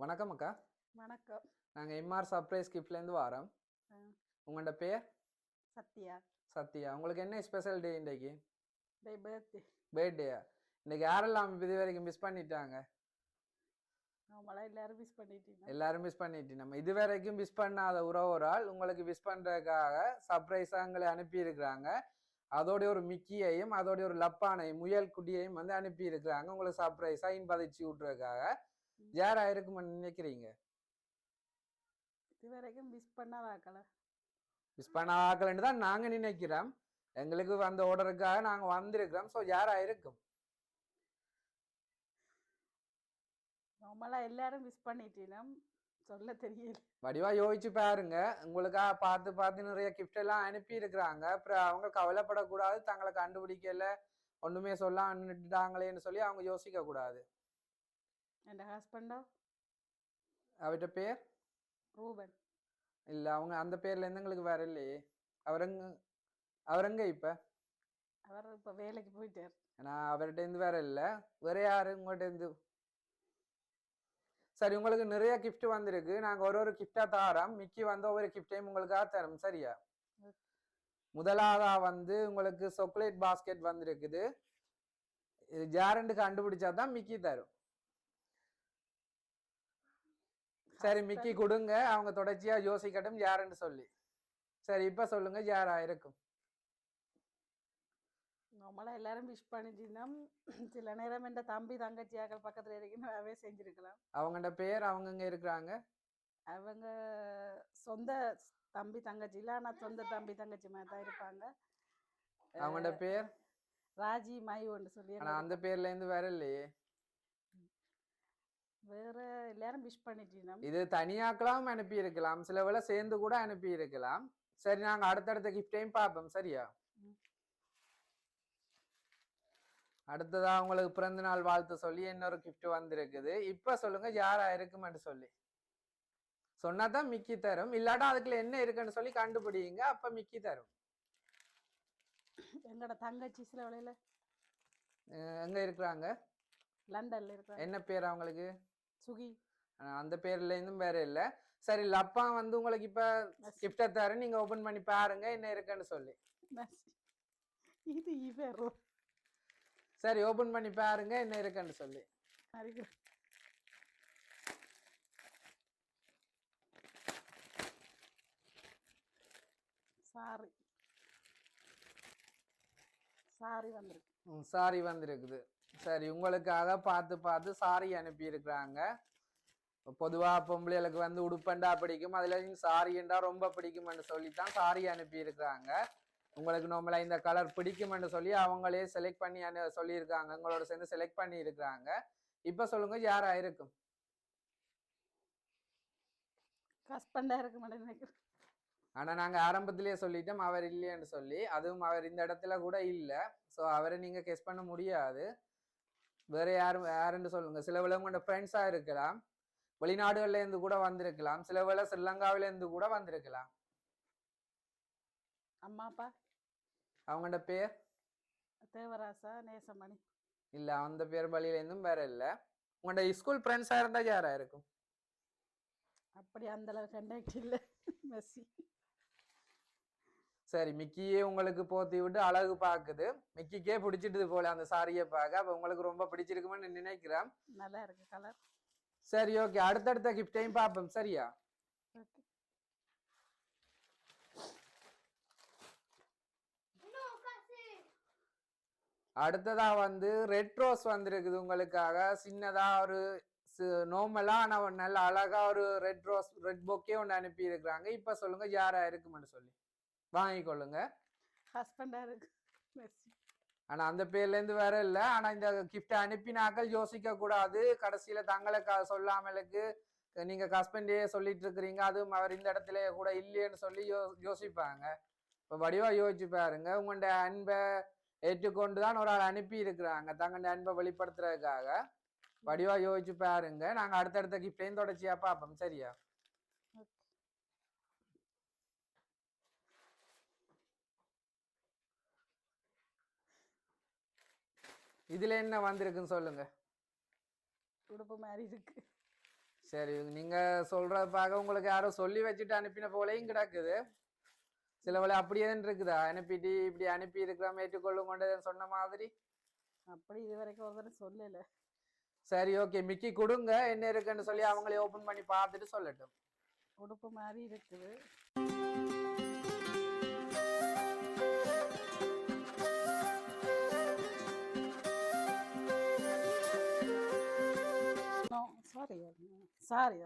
வணக்கம் அக்கா. வணக்கம். நாங்கள் எம்ஆர் சர்ப்ரைஸ் கிஃப்ட்லேருந்து வரோம். உங்களோட பேர்? சத்யா. சத்யா. உங்களுக்கு என்ன ஸ்பெஷல் டே இன்றைக்கு? Day birthday. பர்த்டேயா? இன்னைக்கு யாரெல்லாம் இது வரைக்கும் மிஸ் பண்ணிட்டாங்க? நம்மளா எல்லாரும் மிஸ் பண்ணிட்டீங்க. எல்லாரும் மிஸ் பண்ணிட்டு நம்ம இது வரைக்கும் மிஸ் பண்ணாத உறவுறால் உங்களுக்கு மிஸ் பண்ணுறதுக்காக சர்ப்ரைஸாக எங்களை அனுப்பியிருக்கிறாங்க. அதோடைய ஒரு மிக்கியையும் அதோடைய ஒரு லப்பானையும் முயல் குட்டியையும் வந்து அனுப்பியிருக்கிறாங்க. உங்களுக்கு சர்ப்ரைஸாக இன்பதிச்சு விட்றதுக்காக. யாரா இருக்குமென்னு நினைக்கிறீங்க? இது வரைக்கும் மிஸ் பண்ணாதாக்கல. மிஸ் பண்ணாக்கலன்னு தான் நாங்கள் நினைக்கிறோம். எங்களுக்கு அந்த ஆர்டருக்காக நாங்கள் வந்திருக்கிறோம். ஸோ யாரா இருக்கும் நம்மளா எல்லாரும் மிஸ் பண்ணிட்டீனோம். சொல்ல தெரியல. வடிவா யோசிச்சு பாருங்க. உங்களுக்காக பார்த்து பார்த்து நிறைய கிஃப்ட் எல்லாம் அனுப்பி இருக்கிறாங்க அப்புறம் அவங்க கவலைப்படக்கூடாது. தங்களை கண்டுபிடிக்கல. ஒண்ணுமே சொல்ல நின்றுட்டாங்களேன்னு சொல்லி அவங்க யோசிக்க கூடாது என் ஹஸ்பண்டோ அவர்கிட்ட பேர்? ரூபன். இல்ல அவங்க அந்த பேர்ல இருந்து எங்களுக்கு வேற இல்லையே. அவரங்க அவரங்க இப்ப? அவர் இப்போ வேலைக்கு போயிட்டார். ஏன்னா அவர்கிட்ட இருந்து வேற இல்ல. வேற யாரு உங்கள்கிட்ட இருந்து? சரி உங்களுக்கு நிறைய gift வந்திருக்கு. நாங்க ஒரு ஒரு கிஃப்டா தாரோம். மிக்கி வந்து ஒவ்வொரு கிஃப்டையும் உங்களுக்காக தரோம். சரியா. முதலாவதா வந்து உங்களுக்கு சாக்லேட் பாஸ்கெட் வந்திருக்குது. இது ஜாரண்டு கண்டுபிடிச்சா தான் மிக்கி தரும். சரி மிக்கி கொடுங்க. அவங்க தொடர்ச்சியா யோசிக்கட்டும் யாருன்னு சொல்லி. சரி இப்ப சொல்லுங்க யாரா இருக்கும்? நம்மளா எல்லாரும் மிஸ் பண்ணிட்டீனோம் சில நேரம் என் தம்பி தங்கச்சியாக்கள் பக்கத்துல இருக்கணும் அவே செஞ்சிருக்கலாம். அவங்கள்ட்ட பேர் அவங்கங்க இருக்கிறாங்க? அவங்க சொந்த தம்பி தங்கச்சி. இல்லை ஆனால் சொந்த தம்பி தங்கச்சி மாதிரி தான் இருப்பாங்க. அவங்கள்ட்ட பேர்? ராஜி மை ஒன்று சொல்லி ஆனா அந்த பேர்ல இருந்து வேற இல்லையே. வேற எல்லாரும் மிஸ் பண்ணிட்டீனோம் இது தனியாக்கலாம் அனுப்பி இருக்கலாம் சில வேளை சேர்ந்து கூட அனுப்பி இருக்கலாம் சரி நாங்க அடுத்தடுத்த கிஃப்டையும் பார்ப்போம். சரியா. அடுத்ததா உங்களுக்கு பிறந்த நாள் வாழ்த்து சொல்லி இன்னொரு gift வந்திருக்குது. இப்ப சொல்லுங்க யாரா இருக்குமென்று சொல்லி. சொன்னாதான் மிக்கி தரும். இல்லாட்டா அதுக்குள்ள என்ன இருக்குன்னு சொல்லி கண்டுபிடிங்க அப்ப மிக்கி தரும். எங்களோட தங்கச்சி சில வேளையில? எங்க இருக்கிறாங்க? லண்டன்ல இருக்கிறாங்க. என்ன பேர் அவங்களுக்கு? சுகி. அந்த பேர்ல இருந்தும் வேற இல்ல. சரி லப்பா வந்து உங்களுக்கு இப்ப கிஃப்டை தரேன். நீங்க ஓபன் பண்ணி பாருங்க என்ன இருக்குன்னு சொல்லி. இது இவரோ சரி ஓபன் பண்ணி பாருங்க என்ன இருக்குன்னு சொல்லி. சாரி சாரி வந்திருக்கு. ம், சாரி வந்திருக்குது. சரி உங்களுக்காக பார்த்து பார்த்து சாரி அனுப்பி இருக்கிறாங்க பொதுவா பொம்பளைகளுக்கு வந்து உடுப்பண்டா பிடிக்கும் அதுல சாரிண்டா ரொம்ப பிடிக்கும்னு சொல்லி தான் சாரி அனுப்பி இருக்கிறாங்க உங்களுக்கு நம்மள இந்த கலர் பிடிக்கும்னு சொல்லி அவங்களே செலக்ட் பண்ணி அனு சொல்லியிருக்காங்க. உங்களோட சேர்ந்து செலக்ட் பண்ணி இருக்கிறாங்க இப்ப சொல்லுங்க யாரா இருக்கும்? ஹஸ்பண்டா இருக்க மாட்டேன் நினைக்கிறேன். ஆனா நாங்க ஆரம்பத்திலேயே சொல்லிட்டோம் அவர் இல்லைன்னு சொல்லி. அதுவும் அவர் இந்த இடத்துல கூட இல்ல. சோ அவரை நீங்க கெஸ் பண்ண முடியாது. வேற யாரும் யாருன்னு சொல்லுங்க. சில வேளை உங்களோட ஃப்ரெண்ட்ஸா இருக்கலாம். வெளிநாடுகள்ல இருந்து கூட வந்திருக்கலாம். சில வேளை ஸ்ரீலங்காவில இருந்து கூட வந்திருக்கலாம். அம்மா அப்பா? அவங்களோட பேர்? தேவராசா நேசமணி? இல்ல அந்த பேர் வழியில இருந்தும் வேற இல்ல. உங்களோட ஸ்கூல் ஃப்ரெண்ட்ஸா இருந்தா யாரா இருக்கும்? அப்படி அந்த அளவு கண்டாக்ட் இல்லை. மெஸ்ஸி. சரி மிக்கியே உங்களுக்கு போத்தி விட்டு அழகு பாக்குது. மிக்கிக்கே பிடிச்சிட்டு போல அந்த சாரியை பார்க்க. அப்ப உங்களுக்கு ரொம்ப பிடிச்சிருக்குமென்னு நினைக்கிறேன். நல்லா இருக்கு கலர் சரி ஓகே அடுத்தடுத்த கிஃப்டையும் பார்ப்போம். சரியா? அடுத்ததா வந்து ரெட் ரோஸ் வந்திருக்குது உங்களுக்காக. சின்னதா ஒரு நோமலா ஒரு நல்ல அழகா ஒரு ரெட் ரோஸ் ரெட் பொக்கே ஒன்று அனுப்பி இருக்கிறாங்க இப்ப சொல்லுங்க யாரா இருக்குமென்னு சொல்லி. வாங்கிக்கொள்ளுங்க. ஹஸ்பண்டா இருக்கு. ஆனா அந்த பேர்ல இருந்து வேற இல்ல. ஆனா இந்த கிஃப்ட் அனுப்பினாக்கள் யோசிக்க கூடாது. கடைசியில தங்களை க- சொல்லாமலுக்கு நீங்க ஹஸ்பண்டே சொல்லிட்டு இருக்கிறீங்க அதுவும் அவர் இந்த இடத்துல கூட இல்லையேன்னு சொல்லி யோ யோசிப்பாங்க. இப்ப வடிவா யோசிச்சு பாருங்க. உங்களோட அன்பை ஏற்றுக்கொண்டு தான் ஒரு ஆள் அனுப்பி இருக்கிறாங்க தங்களோட அன்பை வெளிப்படுத்துறதுக்காக. வடிவா யோசிச்சு பாருங்க. நாங்க அடுத்தடுத்த கிஃப்டையும் தொடர்ச்சியா பார்ப்போம். சரியா? இதுல என்ன வந்திருக்குன்னு சொல்லுங்க. உடுப்பு மாதிரி இருக்கு. சரி நீங்க சொல்றத பார்க்க உங்களுக்கு யாரோ சொல்லி வச்சுட்டு அனுப்பின போலையும் கிடக்குது. சில வேளை அப்படியே தான் இருக்குதா? அனுப்பிட்டு இப்படி அனுப்பி இருக்கிறோம் ஏற்றுக்கொள்ளும் கொண்டு சொன்ன மாதிரி? அப்படி இது வரைக்கும் ஒரு தடவை சொல்லல. சரி ஓகே. மிக்கி கொடுங்க. என்ன இருக்குன்னு சொல்லி அவங்களே ஓபன் பண்ணி பார்த்துட்டு சொல்லட்டும். உடுப்பு மாதிரி இருக்குது. சாரி. சாரி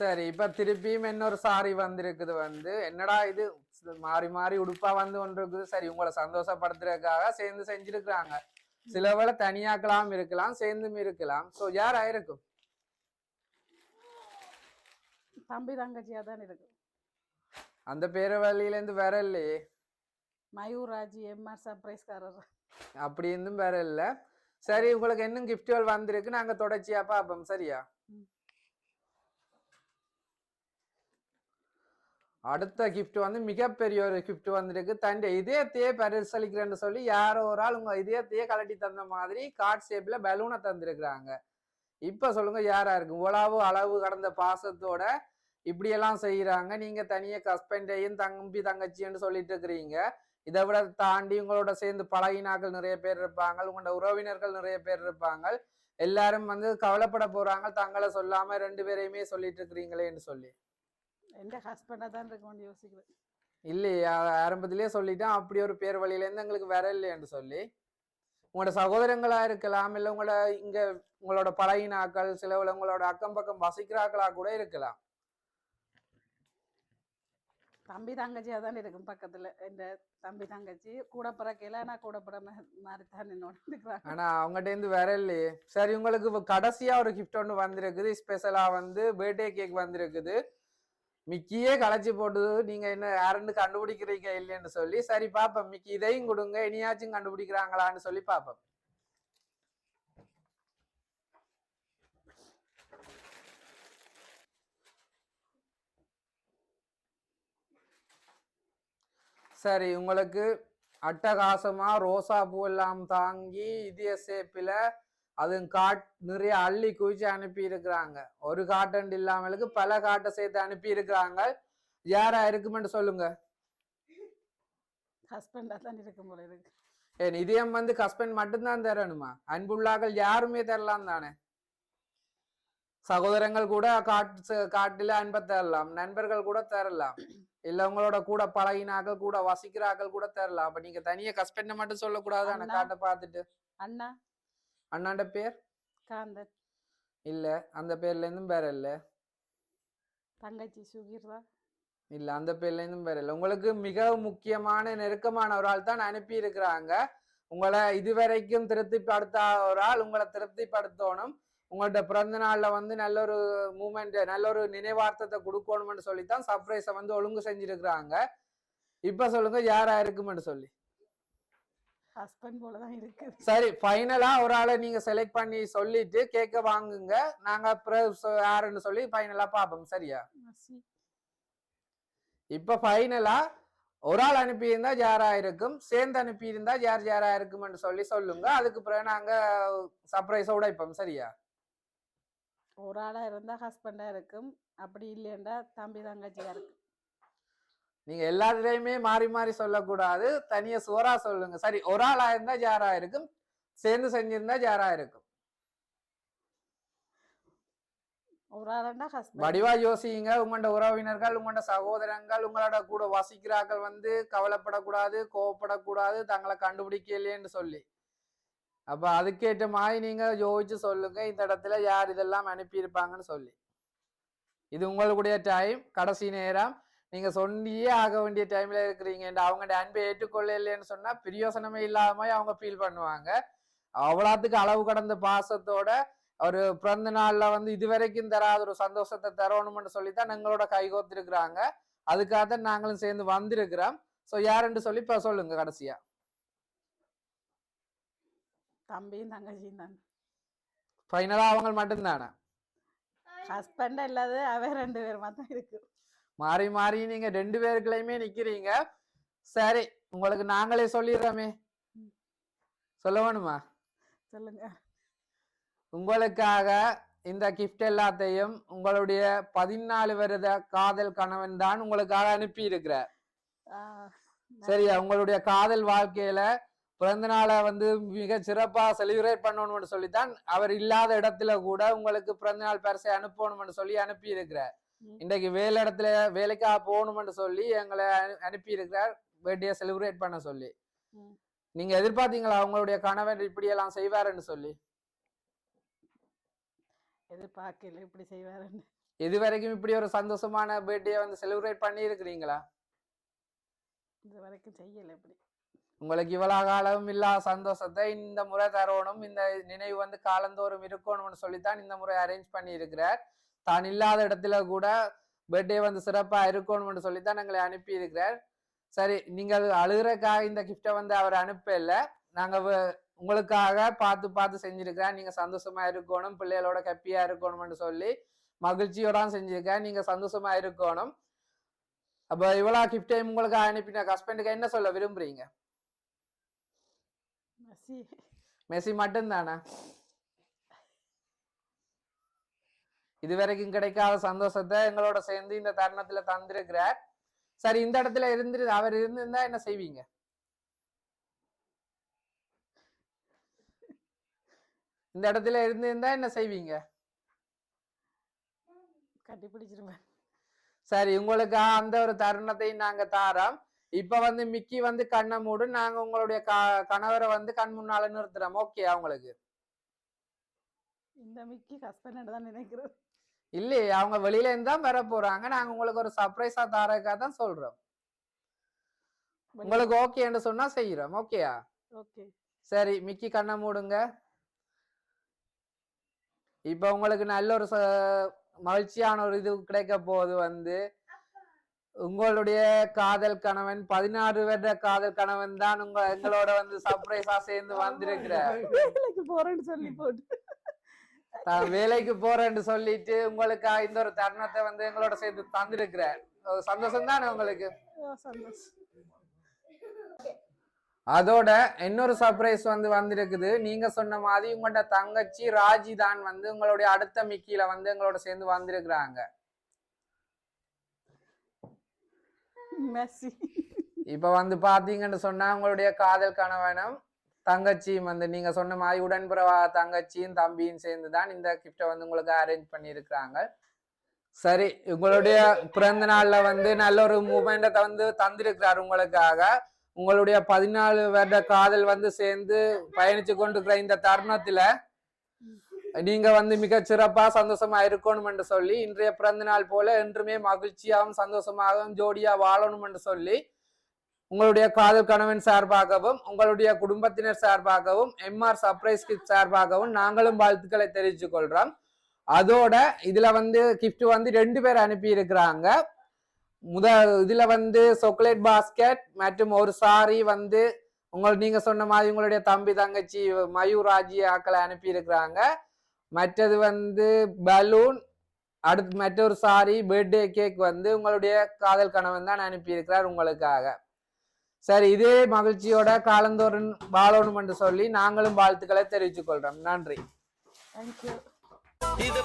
சரி இப்ப திருப்பியும் இன்னொரு சாரி வந்திருக்குது வந்து. என்னடா இது? மாறி மாறி உடுப்பா வந்து ஒன்று இருக்குது சரி உங்களை சந்தோஷப்படுத்துறதுக்காக சேர்ந்து செஞ்சிருக்கிறாங்க. சில வேளை தனியாக்கலாம் இருக்கலாம் சேர்ந்தும் இருக்கலாம். சோ யார் ஆயிருக்கும் தம்பி தங்கச்சியா தான் இருக்கு. அந்த பேரவழியில இருந்து வேற இல்லையே மயூராஜி எம்ஆர் சர்ப்ரைஸ்காரர். அப்படி இருந்தும் வேற இல்ல சரி உங்களுக்கு இன்னும் கிஃப்ட்கள் வந்திருக்கு. நாங்க தொடர்ச்சியா பார்ப்போம். சரியா. அடுத்த கிஃப்ட் வந்து மிகப்பெரிய ஒரு கிஃப்ட் வந்திருக்கு. தன்னுடைய இதயத்தையே பரிசளிக்கிறேன்னு சொல்லி யாரோ ஒரு ஆள் உங்க இதயத்தையே கலட்டி தந்த மாதிரி கார்ட் ஷேப்ல பலூனை தந்திருக்கிறாங்க. இப்ப சொல்லுங்க யாரா இருக்கு உழவு அளவு கடந்த பாசத்தோட இப்படியெல்லாம் செய்யறாங்க நீங்க தனியே ஹஸ்பண்டையும் தம்பி தங்கச்சின்னு சொல்லிட்டு இருக்கிறீங்க. இதை விட தாண்டி உங்களோட சேர்ந்து பழகினாக்கள் நிறைய பேர் இருப்பாங்க. உங்களோட உறவினர்கள் நிறைய பேர் இருப்பாங்க. எல்லாரும் வந்து கவலைப்பட போறாங்க தங்களை சொல்லாம ரெண்டு பேரையுமே சொல்லிட்டு இருக்கிறீங்களேன்னு சொல்லி. எந்த ஹஸ்பண்டா தான் இருக்கும்னு யோசிக்கிறேன் இல்லையே ஆரம்பத்திலேயே சொல்லிட்டேன் அப்படி ஒரு பேர் வழியில இருந்து எங்களுக்கு வர இல்லைன்னு சொல்லி. உங்களோட சகோதரங்களா இருக்கலாம் இல்ல உங்களோட இங்க உங்களோட பழகினாக்கள் சில உங்களோட அக்கம் பக்கம் வசிக்கிறாக்களா கூட இருக்கலாம். தம்பி தங்கச்சியாக தான் இருக்கும் பக்கத்தில். இந்த தம்பி தங்கச்சி கூட பிறக்கையில நான் கூட பிற மாதிரி தான் என்னோட இருக்கிறாங்க ஆனா அவங்ககிட்ட இருந்து இல்லையே. சரி உங்களுக்கு கடைசியாக ஒரு கிஃப்ட் ஒன்று வந்திருக்குது. ஸ்பெஷலாக வந்து பர்த்டே கேக் வந்திருக்குது. மிக்கியே களைச்சி போட்டு நீங்க என்ன யாருன்னு கண்டுபிடிக்கிறீங்க இல்லைன்னு சொல்லி. சரி பாப்போம். மிக்கி இதையும் கொடுங்க. இனியாச்சும் கண்டுபிடிக்கிறாங்களான்னு சொல்லி பாப்போம். சரி உங்களுக்கு அட்டகாசமா ரோசா பூ எல்லாம் தாங்கி இதய சேப்பில அது காட் நிறைய அள்ளி குவிச்சு அனுப்பி இருக்கிறாங்க ஒரு காட்டன் இல்லாமலுக்கு பல காட்டை சேர்த்து அனுப்பி இருக்கிறாங்க யாரா இருக்குமென்னு சொல்லுங்க. ஹஸ்பண்டா தான் இருக்கும் போல இருக்கு. ஏன் இதயம் வந்து ஹஸ்பண்ட் மட்டும்தான் தரணுமா? அன்புள்ளாக்கள் யாருமே தரலாம் தானே? சகோதரங்கள் கூட காட்டு காட்டுல அன்பை தரலாம் நண்பர்கள் கூட தரலாம் இல்ல உங்களோட கூட பழகினாக்கள் கூட வசிக்கிறாக்கள் கூட தரலாம் அப்ப நீங்க தனியா ஹஸ்பண்ட மட்டும் சொல்லக்கூடாது அந்த. காட்டை பார்த்துட்டு. அண்ணா. அண்ணாண்ட பேர்? காந்தன் இல்ல அந்த பேர்ல இருந்தும் வேற இல்ல. தங்கச்சி சுகிர்தா. இல்ல அந்த பேர்ல இருந்தும் வேற இல்ல. உங்களுக்கு மிக முக்கியமான நெருக்கமான ஒரு ஆள் தான் அனுப்பி இருக்கிறாங்க உங்களை இதுவரைக்கும் திருப்திப்படுத்த ஒரு ஆள் உங்களை திருப்திப்படுத்தணும். உங்கள்ட்ட பிறந்த நாள்ல வந்து நல்ல ஒரு மூமெண்ட் நல்ல ஒரு நினைவார்த்தத்தை கொடுக்கணும்னு சொல்லித்தான் சர்ப்ரைஸை வந்து ஒழுங்கு செஞ்சிருக்கிறாங்க. இப்ப சொல்லுங்க யாரா இருக்குமென்னு சொல்லி. ஹஸ்பண்ட் போல தான் இருக்குது. சரி ஃபைனலா ஒரு ஆளை நீங்க செலக்ட் பண்ணி சொல்லிட்டு கேக்க வாங்குங்க. நாங்க அப்புறம் யாருன்னு சொல்லி ஃபைனலா பாப்போம் சரியா? இப்ப ஃபைனலா ஒரு ஆள் அனுப்பியிருந்தா யாரா இருக்கும்? சேர்ந்து அனுப்பியிருந்தா யார் யாரா இருக்கும்னு சொல்லி சொல்லுங்க. அதுக்கு பிறகு நாங்க சர்ப்ரைஸோட உடைப்போம் சரியா? ஒரு ஆளா இருந்தா ஹஸ்பண்டா இருக்கும். அப்படி இல்லையண்டா தம்பி தங்கச்சியா இருக்கு. நீங்க எல்லாத்துலயுமே மாறி மாறி சொல்லக்கூடாது. தனியா சுவரா சொல்லுங்க. சரி ஒரு ஆளா இருந்தா யாரா இருக்கும். சேர்ந்து செஞ்சிருந்தா யாரா இருக்கும். வடிவா யோசிங்க. உங்களோட உறவினர்கள் உங்களோட சகோதரங்கள் உங்களோட கூட வசிக்கிறார்கள் வந்து கவலைப்படக்கூடாது கோவப்படக்கூடாது தங்களை கண்டுபிடிக்கலையேன்னு சொல்லி. அப்போ அதுக்கேற்ற மாதிரி நீங்கள் யோசிச்சு சொல்லுங்க. இந்த இடத்துல யார் இதெல்லாம் அனுப்பியிருப்பாங்கன்னு சொல்லி. இது உங்களுடைய டைம் கடைசி நேரம். நீங்கள் சொன்னியே ஆக வேண்டிய டைமில் இருக்கிறீங்க. அவங்களோட அன்பை ஏற்றுக்கொள்ள இல்லைன்னு சொன்னால் பிரியோசனமே இல்லாம மாதிரி அவங்க ஃபீல் பண்ணுவாங்க. அவ்வளோத்துக்கு அளவு கடந்த பாசத்தோட ஒரு பிறந்த நாளில் வந்து இது வரைக்கும் தராத ஒரு சந்தோஷத்தை தரணும்னு சொல்லித்தான் எங்களோட கைகோத்திருக்கிறாங்க அதுக்காக தான் நாங்களும் சேர்ந்து வந்திருக்கிறோம். ஸோ யாருன்னு சொல்லி இப்போ சொல்லுங்க கடைசியாக தம்பியும் தங்கச்சியும் தான். ஃபைனலா அவங்க மட்டும்தானே? ஹஸ்பண்ட் இல்லாத அவ ரெண்டு பேருமா தான் இருக்கு. மாறி மாறி நீங்க ரெண்டு பேருக்குள்ளயுமே நிக்கிறீங்க. சரி உங்களுக்கு நாங்களே சொல்லிடுறோமே. சொல்ல வேணுமா சொல்லுங்க. உங்களுக்காக இந்த கிஃப்ட் எல்லாத்தையும் உங்களுடைய பதினாலு வருட காதல் கணவன் தான் உங்களுக்காக அனுப்பி இருக்கிறார் ஆஹ் சரியா? உங்களுடைய காதல் வாழ்க்கையில பிறந்த நாளை வந்து மிக சிறப்பா செலிப்ரேட் பண்ணணும்னு சொல்லித்தான் அவர் இல்லாத இடத்துல கூட உங்களுக்கு பிறந்த நாள் பரிசை அனுப்பணும்னு சொல்லி அனுப்பி இருக்கிறார். இன்றைக்கு வேலை இடத்துல வேலைக்காக போகணும்னு சொல்லி எங்களை அனுப்பி இருக்கிறார் பர்த்டே செலிப்ரேட் பண்ண சொல்லி. நீங்க எதிர்பார்த்தீங்களா உங்களுடைய கணவன் இப்படி எல்லாம் செய்வாருன்னு சொல்லி? எதிர்பார்க்கல இப்படி செய்வாருன்னு. இது வரைக்கும் இப்படி ஒரு சந்தோஷமான பர்த்டே வந்து செலிப்ரேட் பண்ணி இருக்கிறீங்களா இது வரைக்கும் செய்யல இப்படி. உங்களுக்கு இவ்வளவு காலம் இல்லாத சந்தோஷத்தை இந்த முறை தரணும் இந்த நினைவு வந்து காலந்தோறும் இருக்கணும்னு சொல்லித்தான் இந்த முறை அரேஞ்ச் பண்ணி இருக்கிறார் தான் இல்லாத இடத்துல கூட பர்த்டே வந்து சிறப்பா இருக்கணும்னு சொல்லித்தான் எங்களை அனுப்பி இருக்கிறார் சரி நீங்கள் அழுகிறக்காக இந்த கிஃப்டை வந்து அவர் அனுப்பல. நாங்க வ- உங்களுக்காக பார்த்து பார்த்து செஞ்சிருக்கிறேன் நீங்க சந்தோஷமா இருக்கணும் பிள்ளைகளோட ஹாப்பியா இருக்கணும்னு சொல்லி மகிழ்ச்சியோட செஞ்சிருக்கேன் நீங்க சந்தோஷமா இருக்கணும். அப்ப இவ்வளவு கிஃப்டையும் உங்களுக்கு அனுப்பின ஹஸ்பண்டுக்கு என்ன சொல்ல விரும்புறீங்க? மெஸ்ஸி. மெஸ்ஸி மட்டும்தானா? இதுவரைக்கும் கிடைக்காத சந்தோஷத்தை எங்களோட சேர்ந்து இந்த தருணத்துல தந்திருக்கிறார். சரி இந்த இடத்துல இருந்து அவர் இருந்திருந்தா என்ன செய்வீங்க? இந்த இடத்துல இருந்திருந்தா என்ன செய்வீங்க? கட்டி பிடிச்சிருவேன் சரி உங்களுக்கு அந்த ஒரு தருணத்தை நாங்க தாரோம். இப்ப வந்து மிக்கி வந்து கண்ணை மூடு நாங்க உங்களுடைய கணவரை வந்து கண் முன்னால நிறுத்துறோம். ஓகே அவங்களுக்கு இந்த மிக்கி ஹஸ்பண்ட் தான் நினைக்கிறேன். இல்லையே அவங்க வெளியில இருந்து தான் வர போறாங்க. நாங்க உங்களுக்கு ஒரு சர்ப்ரைஸா தாரக்கா தான் சொல்றோம். உங்களுக்கு ஓகேன்னு சொன்னா செய்யறோம் ஓகேயா ஓகே சரி மிக்கி கண்ணை மூடுங்க. இப்ப உங்களுக்கு நல்ல ஒரு மகிழ்ச்சியான ஒரு இது கிடைக்க போகுது வந்து. உங்களுடைய காதல் கணவன் பதினாறு வருட காதல் கணவன் தான் உங்க எங்களோட வந்து சர்ப்ரைஸா சேர்ந்து வந்திருக்கிறார். வேலைக்கு போறேன்னு சொல்லி போட்டு. தான் வேலைக்கு போறேன்னு சொல்லிட்டு உங்களுக்கு இந்த ஒரு தருணத்தை வந்து எங்களோட சேர்த்து தந்திருக்கிறார். சந்தோஷம் தானே உங்களுக்கு? அதோட இன்னொரு சர்ப்ரைஸ் வந்து வந்திருக்குது. நீங்க சொன்ன மாதிரி உங்களோட தங்கச்சி ராஜி தான் வந்து உங்களுடைய அடுத்த மிக்கியில வந்து எங்களோட சேர்ந்து வந்திருக்கிறாங்க. மெஸ்ஸி இப்ப வந்து பாத்தீங்கன்னு சொன்னா உங்களுடைய காதல் கணவனும் தங்கச்சியும் வந்து நீங்க சொன்ன மாதிரி உடன்பிறவா தங்கச்சியும் தம்பியும் சேர்ந்து தான் இந்த கிஃப்டை வந்து உங்களுக்கு அரேஞ்ச் பண்ணியிருக்கிறாங்க. சரி உங்களுடைய பிறந்த நாள்ல வந்து நல்ல ஒரு மூமெண்ட்டை வந்து தந்திருக்கிறார் உங்களுக்காக. உங்களுடைய பதினாலு வருட காதல் வந்து சேர்ந்து பயணிச்சு கொண்டிருக்கிற இந்த தருணத்துல நீங்க வந்து மிக சிறப்பா சந்தோஷமா இருக்கணும் என்று சொல்லி இன்றைய பிறந்த நாள் போல என்றுமே மகிழ்ச்சியாகவும் சந்தோஷமாகவும் ஜோடியா வாழணும் என்று சொல்லி உங்களுடைய காதல் கணவன் சார்பாகவும் உங்களுடைய குடும்பத்தினர் சார்பாகவும் எம்ஆர் சர்ப்ரைஸ் கிஃப்ட் சார்பாகவும் நாங்களும் வாழ்த்துக்களை தெரிவித்துக் கொள்றோம் அதோட இதுல வந்து கிஃப்ட் வந்து ரெண்டு பேர் அனுப்பி இருக்கிறாங்க முத இதுல வந்து சாக்லேட் பாஸ்கெட் மற்றும் ஒரு சாரி வந்து உங்கள் நீங்க சொன்ன மாதிரி உங்களுடைய தம்பி தங்கச்சி மயூராஜி ஆக்களை அனுப்பி இருக்கிறாங்க மற்றது வந்து பலூன் அடுத்து மற்றொரு சாரி பர்த்டே கேக் வந்து உங்களுடைய காதல் கணவன் தான் அனுப்பி இருக்கிறார் உங்களுக்காக. சரி இதே மகிழ்ச்சியோட காலந்தோறும் வாழணும் என்று சொல்லி நாங்களும் வாழ்த்துக்களை தெரிவித்துக் கொள்றோம் நன்றி தேங்க்யூ இது